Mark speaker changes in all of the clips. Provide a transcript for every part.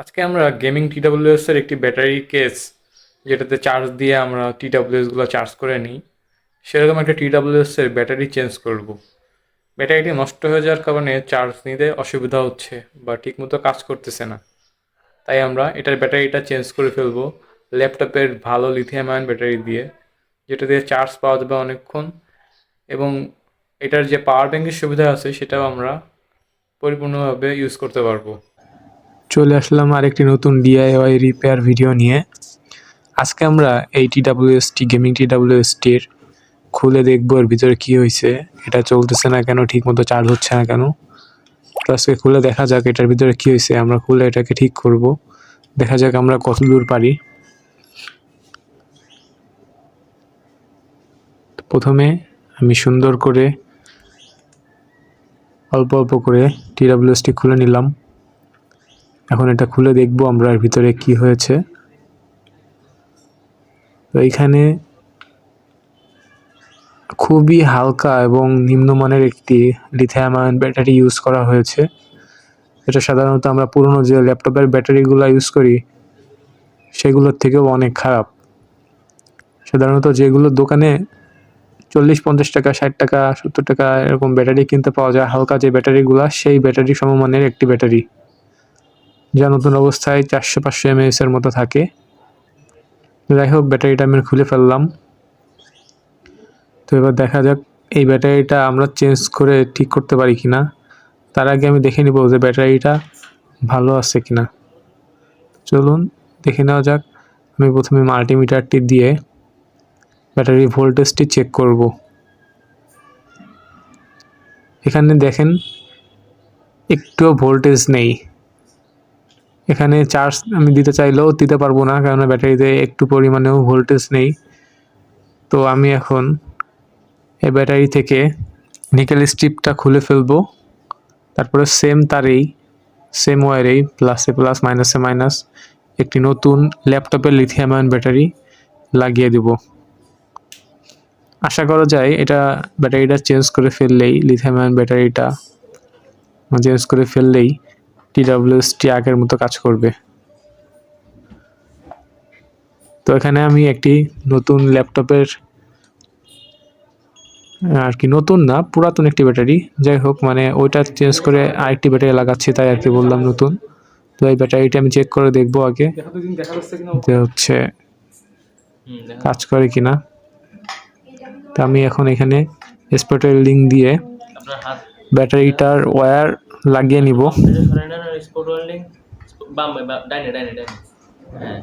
Speaker 1: আজকে আমরা gaming TWS এর একটি ব্যাটারি কেস যেটাতে চার্জ দিয়ে আমরা টিডাব্লিউএসগুলো চার্জ করে নিই, সেরকম একটা টিডাব্লিউএস এর ব্যাটারি চেঞ্জ করব। ব্যাটারিটি নষ্ট হয়ে যাওয়ার কারণে চার্জ নিতে অসুবিধা হচ্ছে বা ঠিকমতো কাজ করতেছে না। তাই আমরা এটার ব্যাটারিটা চেঞ্জ করে ফেলব ল্যাপটপের ভালো লিথিয়াম আয়ন ব্যাটারি দিয়ে, যেটা দিয়ে চার্জ পাওয়া যাবে অনেকক্ষণ। এবং এটার যে পাওয়ার ব্যাঙ্কের সুবিধা আছে, সেটাও আমরা পরিপূর্ণভাবে ইউজ করতে পারব।
Speaker 2: চলে আসলাম আরেকটি নতুন ডিআইওয়াই রিপেয়ার ভিডিও নিয়ে। আজকে আমরা এই টিডাব্লিউএসটি গেমিং টিডাব্লিউএসটির খুলে দেখব এর ভিতরে কি হয়েছে এটা চলতেছে না কেন ঠিক মতো চার্জ হচ্ছে না কেন। তো আজকে খুলে দেখা যাক এটার ভিতরে কি হয়েছে আমরা খুলে এটাকে ঠিক করব। দেখা যাক আমরা কত দূর পারি। প্রথমে আমি সুন্দর করে, অল্প অল্প করে টিডাব্লিউএসটি খুলে নিলাম। এখন এটা খুলে দেখব আমরা এর ভিতরে কি হয়েছে। তো এইখানে খুবই হালকা এবং নিম্নমানের একটি লিথিয়াম আয়ন ব্যাটারি ইউজ করা হয়েছে। এটা সাধারণত আমরা পুরনো যে ল্যাপটপের ব্যাটারিগুলো ইউজ করি, সেগুলোর থেকেও অনেক খারাপ। সাধারণত যেগুলো দোকানে চল্লিশ, পঞ্চাশ টাকা, ষাট টাকা, সত্তর টাকা এরকম ব্যাটারি কিনতে পাওয়া যায়, হালকা যে ব্যাটারিগুলো সেই ব্যাটারি সমমানের একটি ব্যাটারি যা নতুন অবস্থায় চারশো পাঁচশো এমএএস এর মতো থাকে। যাই হোক, ব্যাটারিটা আমি খুলে ফেললাম। তো এবার দেখা যাক, এই ব্যাটারিটা আমরা চেঞ্জ করে ঠিক করতে পারি কি না তার আগে আমি দেখে নিব যে ব্যাটারিটা ভালো আছে কি না চলুন, দেখে নেওয়া যাক। আমি প্রথমে মাল্টিমিটারটি দিয়ে ব্যাটারি ভোল্টেজটি চেক করব। এখানে দেখেন, একটুও ভোল্টেজ নেই। এখানে চার্জ আমি দিতে চাইলেও দিতে পারব না কারণ ব্যাটারিতে একটু পরিমাণেও ভোল্টেজ নেই। তো আমি এখন এই ব্যাটারি থেকে নিকেল স্ট্রিপটা খুলে ফেলব। তারপরে সেম তারেই সেম ওয়ারেই প্লাসে প্লাস মাইনাসে মাইনাস একটি নতুন ল্যাপটপের লিথিয়াম আয়ন ব্যাটারি লাগিয়ে দেব। আশা করা যায় এটা ব্যাটারিটা চেঞ্জ করে ফেললেই লিথিয়াম আয়ন ব্যাটারিটা চেঞ্জ করে ফেললেই টিডাব্লিউএসটি আগের মতো কাজ করবে। তো এখানে আমি একটি নতুন ল্যাপটপের আর কি নতুন না পুরাতন একটি ব্যাটারি। যাই হোক মানে ওইটা চেঞ্জ করে আরেকটি ব্যাটারি লাগাচ্ছি তাই আর কি বললাম নতুন। তো এই ব্যাটারিটা আমি চেক করে দেখব আগে যে হচ্ছে কাজ করে কিনা। তো আমি এখন এখানে স্পটের লিঙ্ক দিয়ে ব্যাটারিটার ওয়্যার লাগিয়ে নিব।
Speaker 3: ওয়েল্ডিং হ্যাঁ।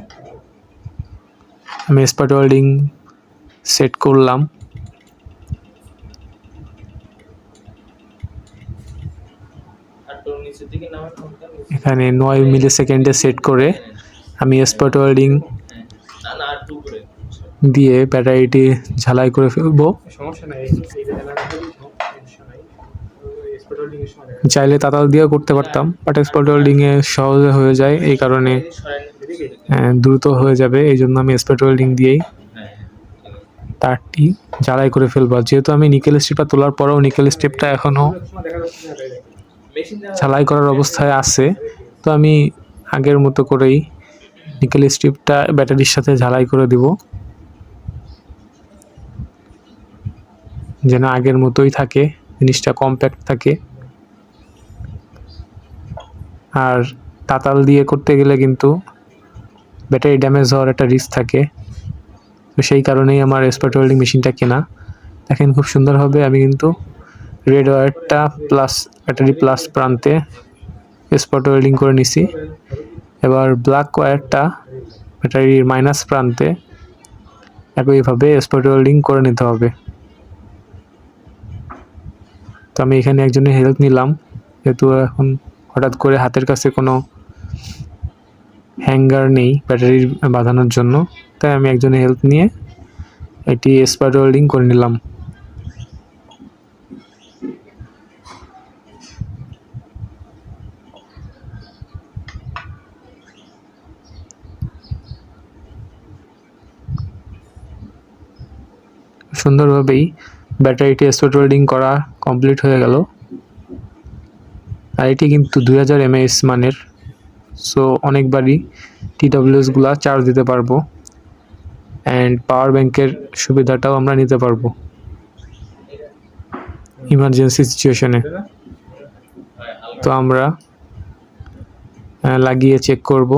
Speaker 2: আমি স্পট ওয়েল্ডিং সেট করলাম। এখানে নয় মিলি সেকেন্ডে সেট করে আমি স্পট ওয়েল্ডিং
Speaker 3: না না আর টু করে।
Speaker 2: দিয়ে ব্যাটারিটি ঝালাই করে ফেলব। চাইলে তাতাল দিয়েও করতে পারতাম বাট স্পট ওয়েল্ডিংয়ে সহজে হয়ে যায় এই কারণে দ্রুত হয়ে যাবে, এই জন্য আমি স্পট ওয়েল্ডিং দিয়েই তারটি ঝালাই করে ফেলব। যেহেতু আমি নিকেল স্ট্রিপটা তোলার পরেও নিকেল স্ট্রিপটা এখনও ঝালাই করার অবস্থায় আছে, তো আমি আগের মতো করেই নিকেল স্ট্রিপটা ব্যাটারির সাথে ঝালাই করে দিব, যেন আগের মতোই থাকে। জিনিসটা কম্প্যাক্ট থাকে। আর তাতাল দিয়ে করতে গেলে কিন্তু ব্যাটারি ড্যামেজ হওয়ার একটা রিস্ক থাকে। তো সেই কারণেই আমার স্পট ওয়েল্ডিং মেশিনটা কেনা। দেখেন খুব সুন্দরভাবে আমি কিন্তু রেড ওয়্যারটা প্লাস ব্যাটারি প্লাস প্রান্তে স্পট ওয়েল্ডিং করে নিছি। এবার ব্ল্যাক ওয়্যারটা ব্যাটারির মাইনাস প্রান্তে একইভাবে স্পট ওয়েল্ডিং করে নিতে হবে। তো আমি এখানে একজনের হেল্প নিলাম। যেহেতু এখন হঠাৎ করে হাতের কাছে কোনো হ্যাঙ্গার নেই ব্যাটারি বাঁধানোর জন্য, তাই আমি একজনের হেল্প নিয়ে এটি স্পট ওয়েল্ডিং করে নিলাম। সুন্দরভাবেই ব্যাটারিটি স্পট ওয়েল্ডিং করা কমপ্লিট হয়ে গেল। আর এটি কিন্তু দুই হাজার এমএএস মানের। সো অনেকবারই টি ডাব্লিউএসগুলো চার্জ দিতে পারব। অ্যান্ড পাওয়ার ব্যাংকের সুবিধাটাও আমরা নিতে পারব। ইমার্জেন্সি সিচুয়েশনে তো আমরা লাগিয়ে চেক করব।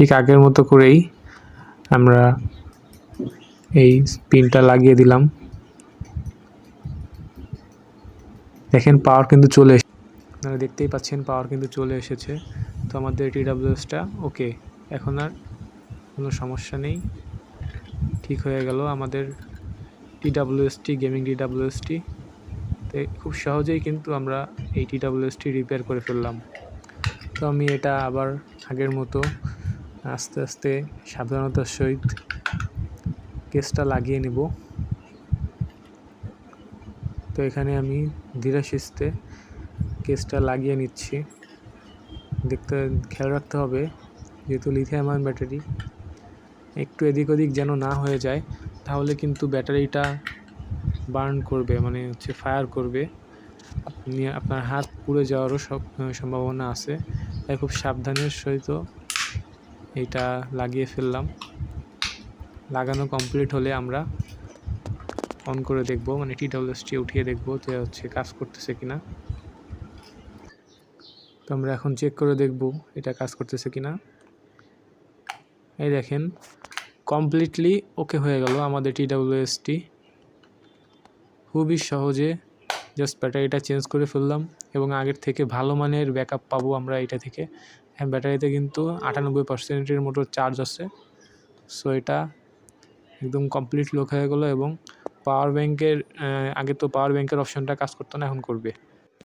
Speaker 2: ঠিক আগের মতো করেই আমরা এই পিনটা লাগিয়ে দিলাম। দেখেন পাওয়ার কিন্তু চলে এসে আপনারা দেখতেই পাচ্ছেন পাওয়ার কিন্তু চলে এসেছে। তো আমাদের টিডাব্লিউএসটা ওকে এখন আর কোনো সমস্যা নেই। ঠিক হয়ে গেল আমাদের টিডাব্লিউএসটি গেমিং টিডাব্লিউএসটি তো খুব সহজেই কিন্তু আমরা এই টিডাব্লিউএসটি রিপেয়ার করে ফেললাম। তো আমি এটা আবার আগের মতো আস্তে আস্তে সাবধানতার সহিত কেসটা লাগিয়ে নেব। তো এখানে আমি ধীরে সুস্থে কেসটা লাগিয়ে নিচ্ছি। দেখতে, খেয়াল রাখতে হবে যেহেতু লিথিয়াম আয়ন ব্যাটারি একটু এদিক ওদিক যেন না হয়ে যায়, তাহলে কিন্তু ব্যাটারিটা বার্ন করবে মানে হচ্ছে ফায়ার করবে। আপনি আপনার হাত পুড়ে যাওয়ারও সব সম্ভাবনা আছে। তাই খুব সাবধানের সহিত এইটা লাগিয়ে ফেললাম। লাগানো কমপ্লিট হলে আমরা অন করে দেখব মানে টি ডাব্লিউএসটি উঠিয়ে দেখব যে হচ্ছে কাজ করতেছে কিনা। তো আমরা এখন চেক করে দেখব এটা কাজ করতেছে কিনা। এই দেখেন কমপ্লিটলি ওকে হয়ে গেল আমাদের টি ডাব্লিউএসটি খুবই সহজে জাস্ট ব্যাটারিটা চেঞ্জ করে ফেললাম। এবং আগের থেকে ভালো মানের ব্যাকআপ পাবো আমরা এটা থেকে। হ্যাঁ ব্যাটারিতে কিন্তু আটানব্বই পার্সেন্টের মতো চার্জ আছে। সো এটা একদম কমপ্লিট লোক হয়ে গেলো এবং পাওয়ার ব্যাংকের আগে তো পাওয়ার ব্যাংকের অপশানটা কাজ করতো না, এখন করবে।